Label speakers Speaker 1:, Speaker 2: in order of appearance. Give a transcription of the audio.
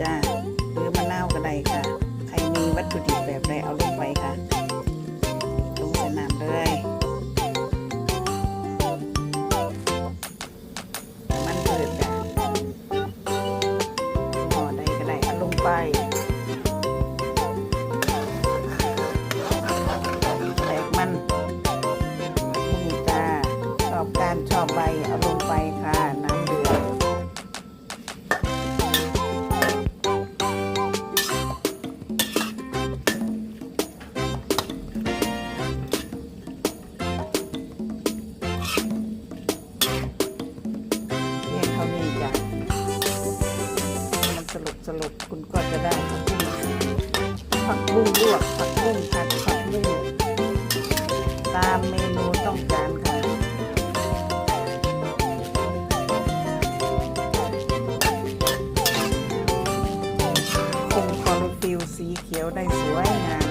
Speaker 1: จ้าหรือมะนาวก็ได้ค่ะ ใครมีวัตถุดิบแบบใดเอาลงไปค่ะลงใส่น้ำเลย มันเดือดจ้าห่อได้ก็ได้เอาลงไป ก็จะได้ผักบุ้งลวกผักบุ้งผัดผักบุ้งตามเมนูต้องการค่ะคงคอโรฟิลสีเขียวได้สวยงาม